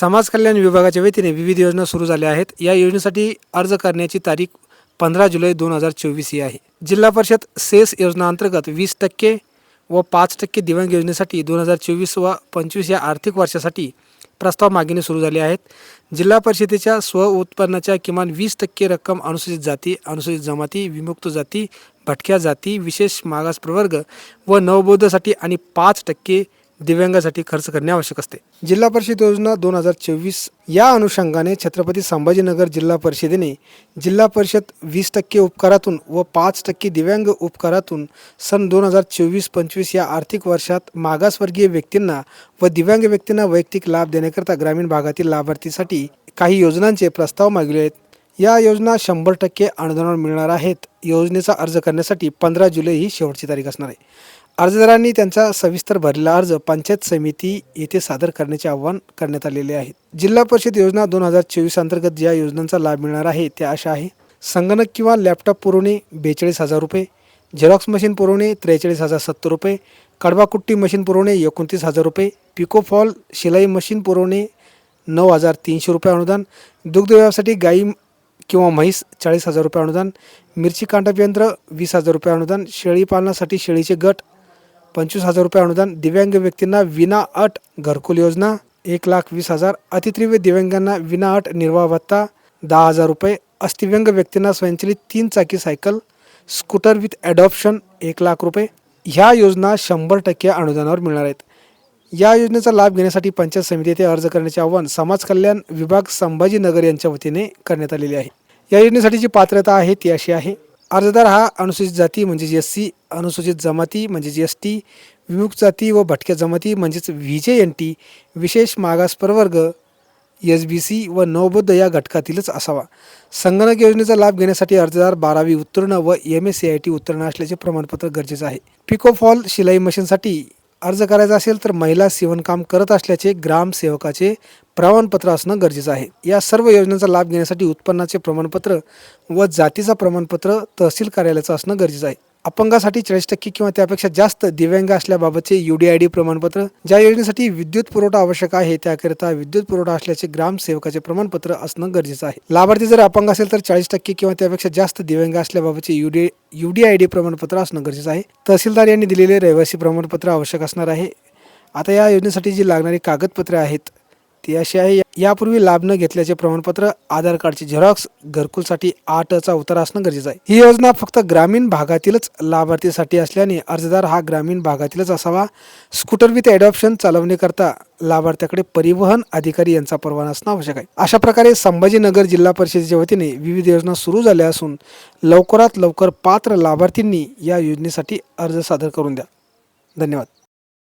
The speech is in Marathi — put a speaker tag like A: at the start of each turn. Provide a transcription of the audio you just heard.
A: समाज कल्याण विभागाच्या वतीने विविध योजना सुरू झाल्या आहेत. या योजनेसाठी अर्ज करण्याची तारीख पंधरा जुलै दोन हजार चोवीस ही आहे. जिल्हा परिषद सेस योजनाअंतर्गत वीस टक्के व पाच टक्के दिव्यांग योजनेसाठी दोन हजार चोवीस व पंचवीस या आर्थिक वर्षासाठी प्रस्ताव मागणी सुरू झाले आहेत. जिल्हा परिषदेच्या स्व उत्पन्नाच्या किमान वीस टक्के रक्कम अनुसूचित जाती अनुसूचित जमाती विमुक्त जाती भटक्या जाती विशेष मागास प्रवर्ग व नवबौद्धसाठी आणि पाच टक्के दिव्यांगासाठी खर्च करणे आवश्यक असते. जिल्हा परिषद योजना दोन हजार चोवीस या अनुषंगाने छत्रपती संभाजीनगर जिल्हा परिषदेने जिल्हा परिषद वीस टक्के उपकारातून व पाच टक्के दिव्यांग उपकारातून सन दोन हजार चोवीस पंचवीस या आर्थिक वर्षात मागासवर्गीय व्यक्तींना व दिव्यांग व्यक्तींना वैयक्तिक लाभ देण्याकरता ग्रामीण भागातील लाभार्थीसाठी काही योजनांचे प्रस्ताव मागले आहेत. या योजना शंभर टक्के अनुदानावर मिळणार आहेत. योजनेचा अर्ज करण्यासाठी पंधरा जुलै ही शेवटची तारीख असणार आहे. अर्जदारांनी त्यांचा सविस्तर भरलेला अर्ज पंचायत समिती येथे सादर करण्याचे आवाहन करण्यात आलेले आहे. जिल्हा परिषद योजना दोन हजार चोवीस अंतर्गत ज्या योजनांचा लाभ मिळणार आहे त्या अशा आहे. संगणक किंवा लॅपटॉप पुरवणे बेचाळीस हजार रुपये झेरॉक्स मशीन पुरवणे त्रेचाळीस हजार सत्तर रुपये कडवाकुट्टी मशीन पुरवणे एकोणतीस हजार रुपये पिकोफॉल शिलाई मशीन पुरवणे नऊ हजार तीनशे रुपये अनुदान दुग्ध व्यवसायासाठी गाई किंवा म्हैस चाळीस हजार रुपये अनुदान मिरची कांटप यंत्र वीस हजार रुपये अनुदान शेळी पालनासाठी शेळीचे गट पंचवीस हजार रुपये अनुदान दिव्यांग व्यक्तींना विना अट घरकुल योजना एक लाख वीस हजार अतितीव्र दिव्यांगांना विना अट निर्वाह भत्ता दहा हजार रुपये अस्थिव्यंग व्यक्तींना स्वयंचलित तीन चाकी सायकल स्कूटर विथ ॲडॉप्शन एक लाख रुपये. ह्या योजना शंभर टक्के अनुदानावर मिळणार आहेत. या योजनेचा लाभ घेण्यासाठी पंचायत समिती येथे अर्ज करण्याचे आवाहन समाज कल्याण विभाग संभाजीनगर यांच्या वतीने करण्यात आलेले आहे. या योजनेसाठी जी पात्रता आहे ती अशी आहे. अर्जदार हा अनुसूचित जाती म्हणजेच एस सी अनुसूचित जमाती म्हणजेच एस टी विमुक्त जाती व भटक्या जमाती म्हणजेच व्ही जे एन टी विशेष मागास प्रवर्ग एस बी सी व नवबुद्ध या घटकातीलच असावा. संगणक योजनेचा लाभ घेण्यासाठी अर्जदार बारावी उत्तीर्ण व M S C I T उत्तीर्ण असल्याचे प्रमाणपत्र गरजेचं आहे. पिकोफॉल शिलाई मशीनसाठी अर्ज करायचा असेल तर महिला शिवणकाम करत असल्याचे ग्रामसेवकाचे प्रमाणपत्र असणं गरजेचं आहे. या सर्व योजनांचा लाभ घेण्यासाठी उत्पन्नाचे प्रमाणपत्र व जातीचा प्रमाणपत्र तहसील कार्यालयाचं असणं गरजेचं आहे. अपंगासाठी चाळीस टक्के किंवा त्यापेक्षा जास्त दिव्यांग असल्याबाबतचे यू डी आय डी प्रमाणपत्र ज्या योजनेसाठी विद्युत पुरवठा आवश्यक आहे त्याकरिता विद्युत पुरवठा असल्याचे ग्रामसेवकाचे प्रमाणपत्र असणं गरजेचं आहे. लाभार्थी जर अपंग असेल तर चाळीस टक्के किंवा त्यापेक्षा जास्त दिव्यांग असल्याबाबतचे U D U D I D प्रमाणपत्र असणं गरजेचं आहे. तहसीलदार यांनी दिलेले रहिवासी प्रमाणपत्र आवश्यक असणार आहे. आता या योजनेसाठी जी लागणारी कागदपत्रे आहेत ती अशी आहे. यापूर्वी लाभ न घेतल्याचे प्रमाणपत्र आधार कार्डचे झेरॉक्स घरकुलसाठी आठचा उतार असणं गरजेचं आहे. ही योजना फक्त ग्रामीण भागातीलच लाभार्थीसाठी असल्याने अर्जदार हा ग्रामीण भागातीलच असावा. स्कूटर विथ ॲडॉप्शन चालवण्याकरता लाभार्थ्याकडे परिवहन अधिकारी यांचा परवाना असणं आवश्यक आहे. अशा प्रकारे संभाजीनगर जिल्हा परिषदेच्या वतीने विविध योजना सुरू झाल्या असून लवकरात लवकर पात्र लाभार्थींनी या योजनेसाठी अर्ज सादर करून द्या. धन्यवाद.